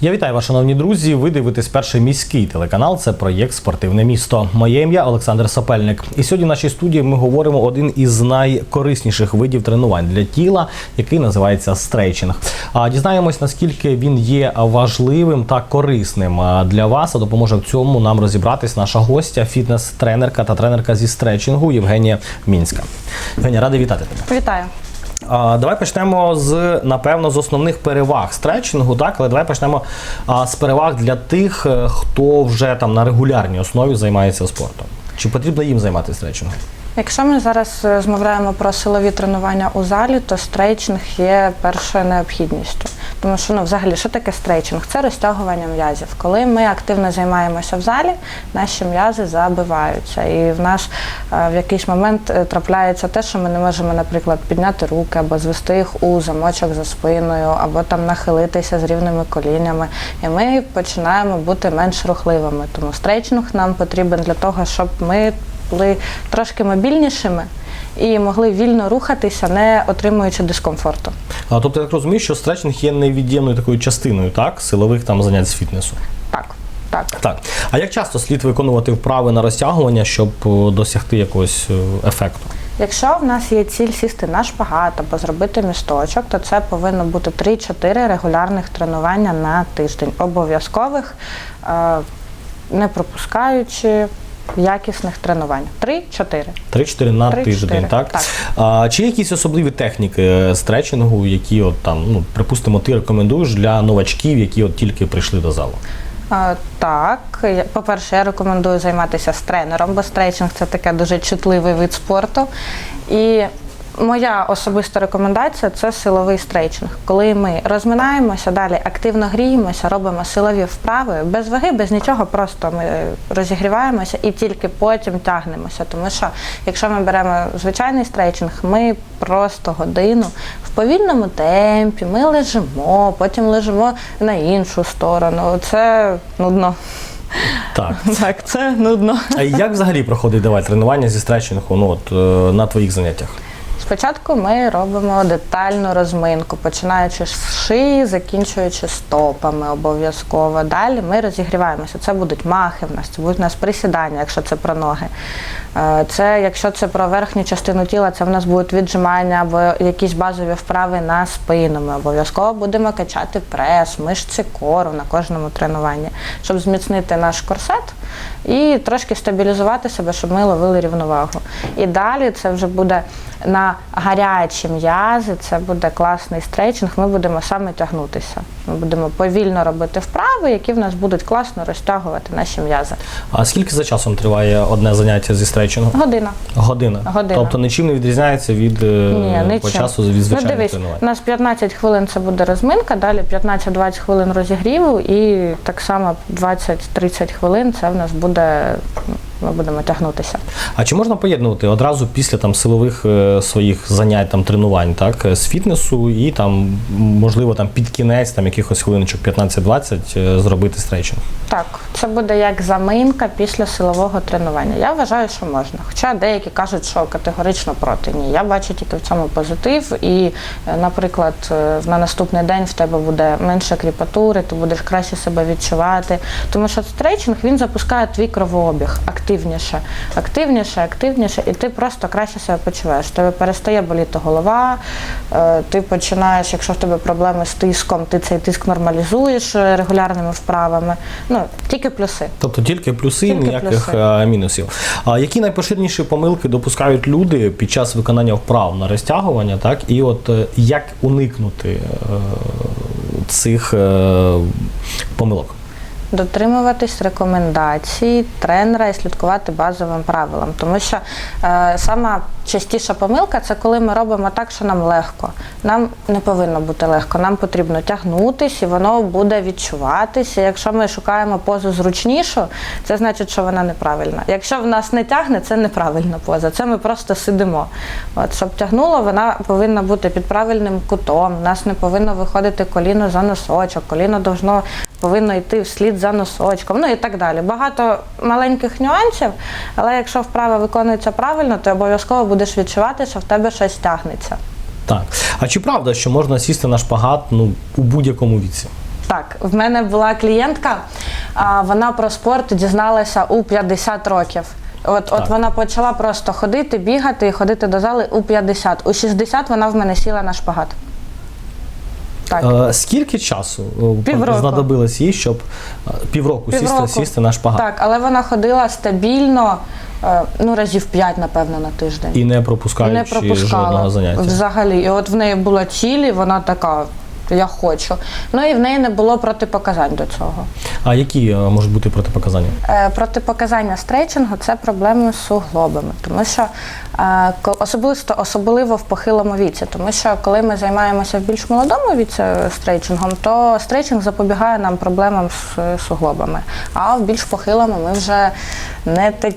Я вітаю вас, шановні друзі. Ви дивитесь перший міський телеканал. Це проєкт Спортивне місто. Моє ім'я Олександр Сапельник. І сьогодні в нашій студії ми говоримо один із найкорисніших видів тренувань для тіла, який називається стрейчинг. А дізнаємось, наскільки він є важливим та корисним для вас. А допоможе в цьому нам розібратись наша гостя, фітнес-тренерка та тренерка зі стретчингу Євгенія Мінська. Євгенія, радий вітати тебе. Вітаю. Давай почнемо з напевно з основних переваг стретчингу, так але давай почнемо з переваг для тих, е, хто вже там на регулярній основі займається спортом. Чи потрібно їм займатися стретчингом? Якщо ми зараз е, розмовляємо про силові тренування у залі, то стрейчинг є першою необхідністю. Тому що ну, взагалі, що таке стрейчинг? Це розтягування м'язів. Коли ми активно займаємося в залі, наші м'язи забиваються. І в нас е, в якийсь момент е, трапляється те, що ми не можемо, наприклад, підняти руки або звести їх у замочок за спиною, або там нахилитися з рівними колінями. І ми починаємо бути менш рухливими. Тому стрейчинг нам потрібен для того, щоб ми були трошки мобільнішими і могли вільно рухатися, не отримуючи дискомфорту. А, тобто я так розумію, що стретчинг є невід'ємною такою частиною, так, силових там занять з фітнесу. Так, так. Так. А як часто слід виконувати вправи на розтягування, щоб досягти якогось е, ефекту? Якщо в нас є ціль сісти на шпагат або зробити місточок, то це повинно бути 3-4 регулярних тренування на тиждень, обов'язкових, е, не пропускаючи якісних тренувань. 3-4. 3-4 на 3-4, тиждень, так? так. А, чи є якісь особливі техніки стречингу, стретчингу, які от там, ну, припустимо, ти рекомендуєш для новачків, які от тільки прийшли до залу? А, Так, по-перше, я рекомендую займатися з тренером, бо стрейчинг це таке дуже чутливий вид спорту. І моя особиста рекомендація це силовий стрейчинг. Коли ми розминаємося, далі активно гріємося, робимо силові вправи, без ваги, без нічого, просто ми розігріваємося і тільки потім тягнемося. Тому що якщо ми беремо звичайний стрейчинг, ми просто годину в повільному темпі, ми лежимо, потім лежимо на іншу сторону. Це нудно. Так. Так, це нудно. А як взагалі проходить давай тренування зі стретчингу ну, от, е, на твоїх заняттях? Спочатку ми робимо детальну розминку, починаючи з шиї, закінчуючи стопами обов'язково. Далі ми розігріваємося. Це будуть махи в нас, це будуть у нас присідання, якщо це про ноги. Е, Це якщо це про верхню частину тіла, це в нас будуть віджимання або якісь базові вправи на спину. Ми обов'язково будемо качати прес, мишці кору на кожному тренуванні, щоб зміцнити наш корсет і трошки стабілізувати себе, щоб ми ловили рівновагу. І далі це вже буде на гарячі м'язи, це буде класний стрейчинг. Ми будемо саме тягнутися. Ми будемо повільно робити вправи, які в нас будуть класно розтягувати наші м'язи. А скільки за часом триває одне заняття зі стретчингу? Година. Година. Година. Тобто нічим не відрізняється від е, Ні, по нічим. часу від Ну дивись, тренувань. у нас 15 хвилин це буде розминка, далі 15-20 хвилин розігріву і так само 20-30 хвилин це в нас буде, ми будемо тягнутися. А чи можна поєднувати одразу після там силових е, своїх занять, там тренувань, так, е, з фітнесу і там, можливо, там під кінець, там якихось хвилиночок 15-20 е, зробити стретчинг? Так, це буде як заминка після силового тренування. Я вважаю, що можна. Хоча деякі кажуть, що категорично проти. Ні, я бачу тільки в цьому позитив. І, е, наприклад, е, на наступний день в тебе буде менше кріпатури, ти будеш краще себе відчувати. Тому що стрейчинг він запускає твій кровообіг активніше, активніше, активніше, і ти просто краще себе почуваєш. Тебе перестає боліти голова, е, ти починаєш, якщо в тебе проблеми з тиском, ти цей тиск нормалізуєш е, регулярними вправами. Ну, тільки плюси. Тобто тільки плюси, Тільки ніяких плюси. е, мінусів. А які найпоширеніші помилки допускають люди під час виконання вправ на розтягування, так? І от як уникнути цих помилок? Дотримуватись рекомендацій тренера і слідкувати базовим правилам. Тому що е, сама частіша помилка це коли ми робимо так, що нам легко. Нам не повинно бути легко, нам потрібно тягнутись і воно буде відчуватися. Якщо ми шукаємо позу зручнішу, це значить, що вона неправильна. Якщо в нас не тягне, це неправильна поза. Це ми просто сидимо. От, щоб тягнуло, вона повинна бути під правильним кутом. У нас не повинно виходити коліно за носочок, коліно должно повинно йти вслід за носочком, ну і так далі. Багато маленьких нюансів, але якщо вправа виконується правильно, то обов'язково будеш відчувати, що в тебе щось тягнеться. Так. А чи правда, що можна сісти на шпагат ну, у будь-якому віці? Так, в мене була клієнтка, а вона про спорт дізналася у 50 років. От, Так. от вона почала просто ходити, бігати і ходити до зали у 50. У 60 вона в мене сіла на шпагат. Так. Е, скільки часу е, Півроку. знадобилось їй, щоб е, півроку, Півроку. Сісти, сісти на шпагат Так, але вона ходила стабільно, ну разів п'ять, напевно, на тиждень. і не пропускаючи не пропускала жодного заняття? взагалі. І от в неї була цілі, вона така. Я хочу. Ну і в неї не було протипоказань до цього. А які е, можуть бути протипоказання? Е, Протипоказання стрейчингу це проблеми з суглобами, тому що е, особисто особливо в похилому віці, тому що коли ми займаємося в більш молодому віці е, стрейчингом, то стрейчинг запобігає нам проблемам з суглобами. А в більш похилому ми вже не такі.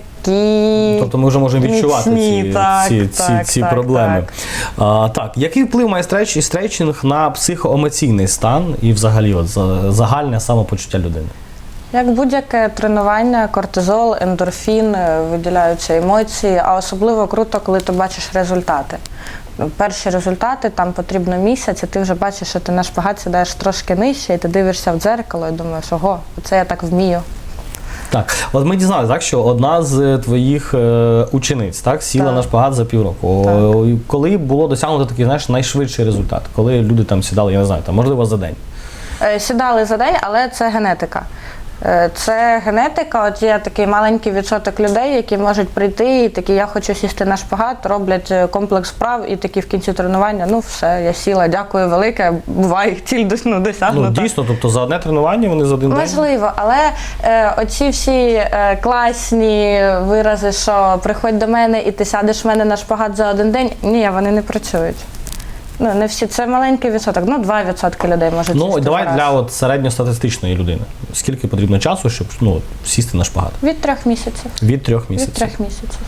Тобто ми вже можемо відчувати міцні, ці, так, ці, ці, так, ці так, проблеми. так. А, так, який вплив має стреч і стрейчинг на психоемоційний стан і взагалі от, загальне самопочуття людини? Як будь-яке тренування, кортизол, ендорфін е, виділяються емоції, а особливо круто, коли ти бачиш результати. Перші результати там потрібно місяць, і ти вже бачиш, що ти на шпагат сідаєш трошки нижче, і ти дивишся в дзеркало і думаєш, ого, це я так вмію. Так, от ми дізналися, так, що одна з твоїх е, учениць так, сіла Так. на шпагат за півроку. Коли було досягнуто такий знаєш, найшвидший результат, коли люди там сідали, я не знаю, там, можливо, за день. Е, Сідали за день, але це генетика. Е, Це генетика. От є такий маленький відсоток людей, які можуть прийти і такі, я хочу сісти на шпагат, роблять е, комплекс вправ і такі в кінці тренування. Ну все, я сіла, дякую велике. Буває ціль ну, Ну, дійсно, тобто за одне тренування вони за один день. Можливо, але е, оці всі е, класні вирази, що приходь до мене і ти сядеш в мене на шпагат за один день, ні, вони не працюють. Ну, не всі, це маленький відсоток, ну 2% людей можуть Ну, сісти давай за раз. для от середньостатистичної людини. Скільки потрібно часу, щоб ну, сісти на шпагат? Від трьох місяців. Від трьох Від місяців. трьох місяців.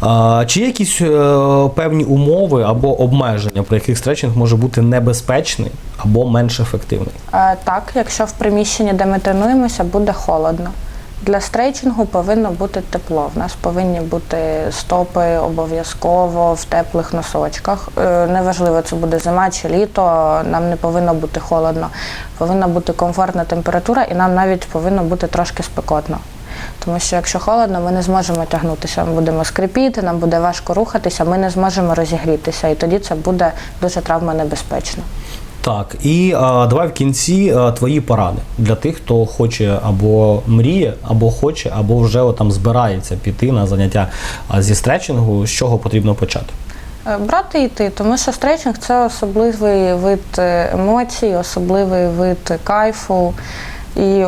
А, чи є якісь е, певні умови або обмеження, при яких стретчинг може бути небезпечний або менш ефективний? Е, так, якщо в приміщенні, де ми тренуємося, буде холодно. Для стрейчингу повинно бути тепло. В нас повинні бути стопи обов'язково в теплих носочках. Е, Неважливо, це буде зима чи літо, нам не повинно бути холодно. Повинна бути комфортна температура, і нам навіть повинно бути трошки спекотно. Тому що якщо холодно, ми не зможемо тягнутися. Ми будемо скрипіти, нам буде важко рухатися, ми не зможемо розігрітися, і тоді це буде дуже травмонебезпечно. Так, і а, давай в кінці а, твої поради для тих, хто хоче або мріє, або хоче, або вже там збирається піти на заняття а, зі стретчингу, з чого потрібно почати. Е, Брати і йти, тому що стретчинг це особливий вид е, емоцій, особливий вид кайфу. І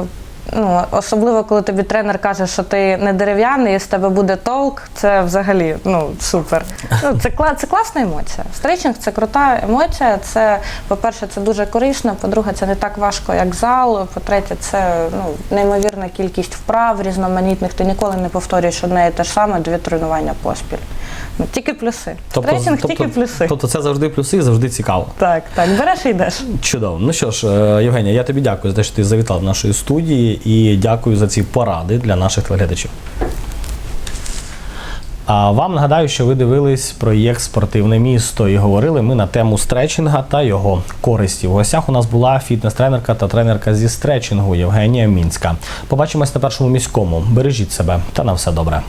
ну, особливо, коли тобі тренер каже, що ти не дерев'яний, і з тебе буде толк, це взагалі ну, супер. Ну, це, це класна емоція. Стретчинг це крута емоція. Це, по-перше, це дуже корисно, по-друге, це не так важко, як зал. По-третє, це ну, неймовірна кількість вправ різноманітних. Ти ніколи не повторюєш одне і те ж саме, дві тренування поспіль. Ну, тільки плюси. Стретчинг тільки плюси. Тобто це завжди плюси, завжди цікаво. Так, так, береш і йдеш. Чудово. Ну що ж, е, Євгенія, я тобі дякую за те, що ти завітав до нашої студії і дякую за ці поради для наших телеглядачів. А вам нагадаю, що ви дивились проєкт Спортивне місто і говорили ми на тему стретчинга та його користі. В гостях у нас була фітнес-тренерка та тренерка зі стретчингу Євгенія Мінська. Побачимось на першому міському. Бережіть себе та на все добре.